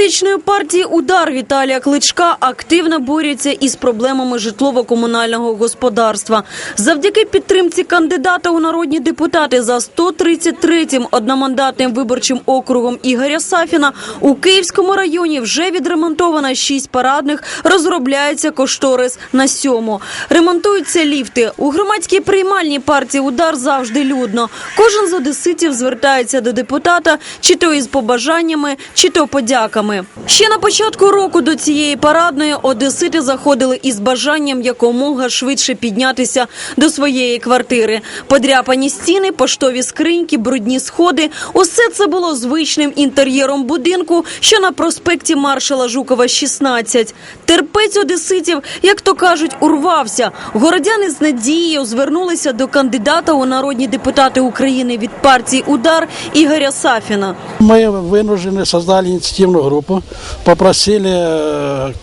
політичної партії Удар Віталія Кличка активно борються із проблемами житлово-комунального господарства. Завдяки підтримці кандидата у народні депутати за 133-м одномандатним виборчим округом Ігоря Сафіна у Київському районі вже відремонтовано 6 парадних, розробляється кошторис на сьому. Ремонтуються ліфти. У громадській приймальній партії Удар завжди людно. Кожен з одеситів звертається до депутата, чи то із побажаннями, чи то подяками Ще на початку року до цієї парадної одесити заходили із бажанням якомога швидше піднятися до своєї квартири. Подряпані стіни, поштові скриньки, брудні сходи – усе це було звичним інтер'єром будинку, що на проспекті маршала Жукова 16. Терпець одеситів, як то кажуть, урвався. Городяни з надією звернулися до кандидата у народні депутати України від партії Удар Ігоря Сафіна. Мы вынуждены создали инициативную Группу, попросили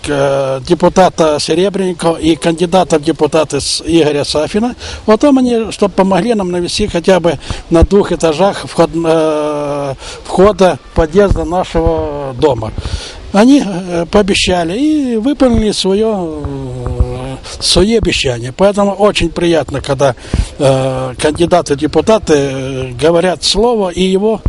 э, депутата Серебренникова и кандидата в депутаты Игоря Сафина. Потом они, чтобы помогли нам навести хотя бы на двух этажах вход, э, входа подъезда нашего дома. Они э, пообещали и выполнили свое свои обещания. Поэтому очень приятно, когда э, кандидаты в депутаты э, говорят слово и его,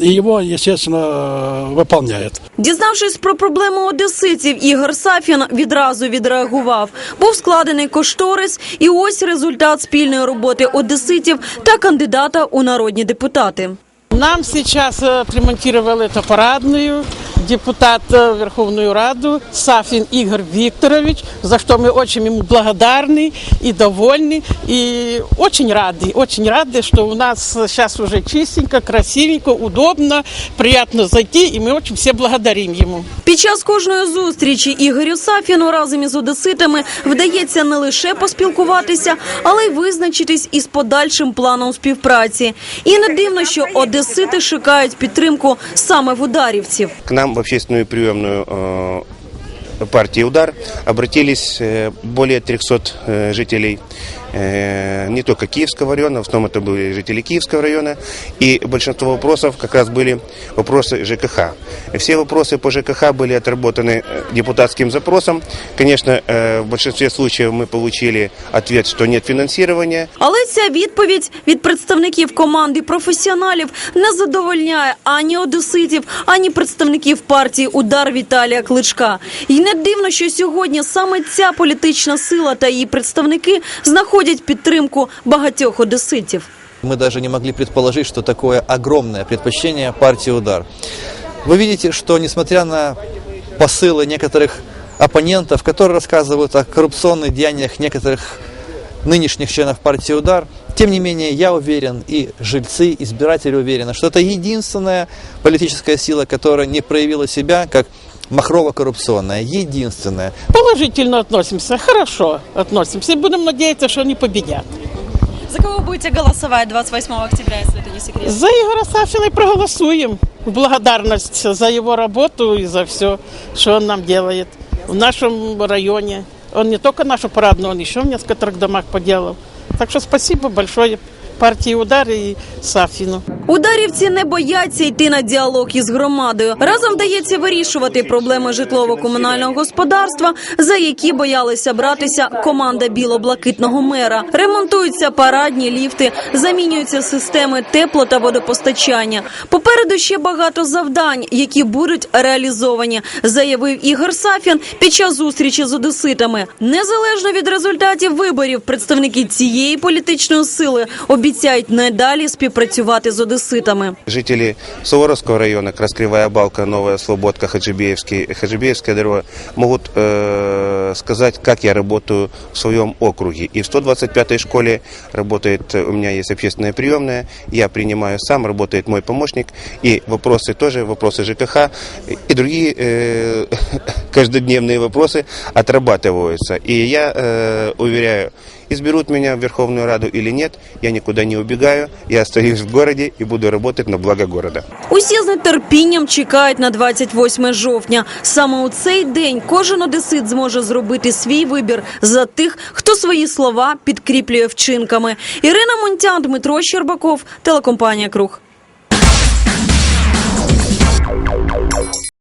и его, естественно, э, выполняют. Дізнавшись про проблему одеситів, Ігор Сафін відразу відреагував. Був складений кошторис, і ось результат спільної роботи одеситів та кандидата у народні депутати. Нам сейчас э, отремонтировал эту парадную депутат э, Верховную Раду Сафин Игорь Викторович, за что мы очень ему благодарны и довольны, и очень рады, очень рады, что у нас сейчас уже чистенько, красивенько, удобно, приятно зайти, и мы очень все благодарим ему. Під час кожної зустрічі Ігорю Сафіну разом із одеситами вдається не лише поспілкуватися, але й визначитись із подальшим планом співпраці. І не дивно, що одесити шукають підтримку саме в ударівців. К нам в общественную приемную э, партии «Удар» обратились э, более 300 э, жителей э, не только Киевского района, в основном это были жители Киевского района, и большинство вопросов как раз были вопросы ЖКХ. Все вопросы по ЖКХ были отработаны э, депутатским запросом. Конечно, э, в большинстве случаев мы получили ответ, что нет финансирования, Але ця відповідь від представників команди професіоналів не задовольняє ані одеситів, ані представників партії Удар Віталія Кличка. І не дивно, що сьогодні саме ця політична сила та її представники знаходять підтримку багатьох одеситів. Мы даже не могли предположить, что такое огромное предпочтение партии «Удар». Вы видите, что несмотря на посылы некоторых оппонентов, которые рассказывают о коррупционных деяниях некоторых нынешних членов партии «Удар», тем не менее, я уверен, и жильцы, избиратели уверены, что это единственная политическая сила, которая не проявила себя как махрово-коррупционная, единственная. Положительно относимся, хорошо относимся, и будем надеяться, что они победят. За кого будете голосовать 28 октября, если это не секрет? За Игоря Сафина и проголосуем в благодарность за его работу и за все, что он нам делает в нашем районе. Он не только нашу парадную, он еще в нескольких домах поделал. Так что спасибо большое партии «Удар» и Сафину. Ударівці не бояться йти на діалог із громадою. Разом вдається вирішувати проблеми житлово-комунального господарства, за які боялися братися команда біло-блакитного мера. Ремонтуються парадні ліфти, замінюються системи тепло та водопостачання. Попереду ще багато завдань, які будуть реалізовані, заявив Ігор Сафін під час зустрічі з одеситами. Незалежно від результатів виборів, представники цієї політичної сили обіцяють надалі співпрацювати з одеситами Жители Суворовского района, Краскривая Балка, Новая Слободка, Хаджибеевский, Хаджибеевская дорога могут э, сказать, как я работаю в своем округе. И в 125-й школе работает, у меня есть общественная приемная, я принимаю сам, работает мой помощник, и вопросы тоже, вопросы ЖКХ и другие э, каждодневные вопросы отрабатываются. И я э, уверяю, Изберут меня в Верховную Раду или нет, я никуда не убегаю, я остаюсь в городе и буду работать на благо города. Усі з нетерпінням чекають на 28 жовтня. Саме у цей день кожен одесит зможе зробити свій вибір за тих, хто свої слова підкріплює вчинками. Ірина Монтян, Дмитро Щербаков, телекомпанія Круг.